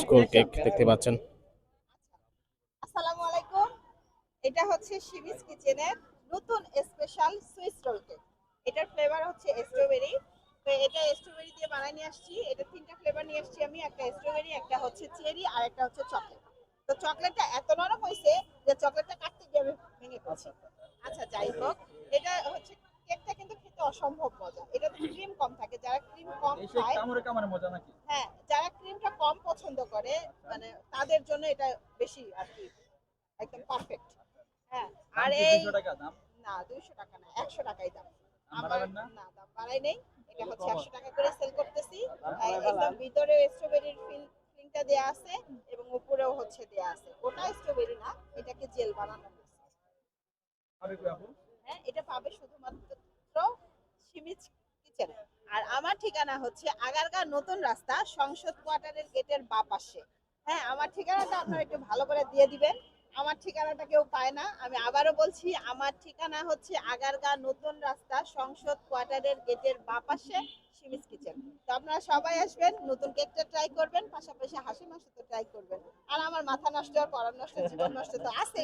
School cake দেখতে পাচ্ছেন। আসসালামু আলাইকুম। এটা হচ্ছে শিবিস কিচেনের নতুন স্পেশাল সুইস রোল কেক এটার ফ্লেভার হচ্ছে স্ট্রবেরি তো এটা স্ট্রবেরি দিয়ে বানাই নিয়ে আসছি। এটা তিনটা ফ্লেভার নিয়ে আসছি আমি। একটা স্ট্রবেরি একটা হচ্ছে চেরি আর একটা হচ্ছে চকলেট তো চকলেটটা এত নরম হয়েছে যে চকলেটটা কাটতে গিয়ে আমি ভেঙে পড়ছি। আচ্ছা যাই হোক। এটা হচ্ছে কেকটা কিন্তু খেতে অসম্ভব মজা। এটা ক্রিম কম থাকে। যারা ক্রিম কম খায় কামড়ে কামড়ে মজা নাকি? হ্যাঁ পছন্দ করে মানে তাদের জন্য এটা বেশি আর কি একদম পারফেক্ট হ্যাঁ আর এই 200 টাকা দাম? না দুইশো টাকা না একশো টাকাই দাম। আমার না? দাম বাড়াই নেই এটা হচ্ছে। একশো টাকা করে সেল করতেছি। আর একদম ভিতরে স্ট্রবেরির ফিল ফিলিংটা দেয়া আছে এবং উপরেও হচ্ছে দেয়া আছে। ওটা স্ট্রবেরি না এটাকে জেল বানানো হয়েছে। হ্যাঁ এটা পাবে শুধুমাত্র কিচেনে আর আমার ঠিকানা হচ্ছে আগারগাঁ নতুন রাস্তা সংসদ কোয়ার্টারের গেটের বা পাশে। হ্যাঁ আমার ঠিকানাটা আপনারা একটু ভালো করে দিয়ে দিবেন। আমার ঠিকানাটা কেউ পায় না। আমি আবারও বলছি, আমার ঠিকানা হচ্ছে আগারগাঁ নতুন রাস্তা সংসদ কোয়ার্টারের গেটের বা পাশে সিমিজ কিচেন। তো আপনারা সবাই আসবেন, নতুন কেকটা ট্রাই করবেন, পাশাপাশি হাসি মাংস তো ট্রাই করবেন। আর আমার মাথা নষ্ট, আর পড়ার নষ্ট, জীবন নষ্ট তো আছেই।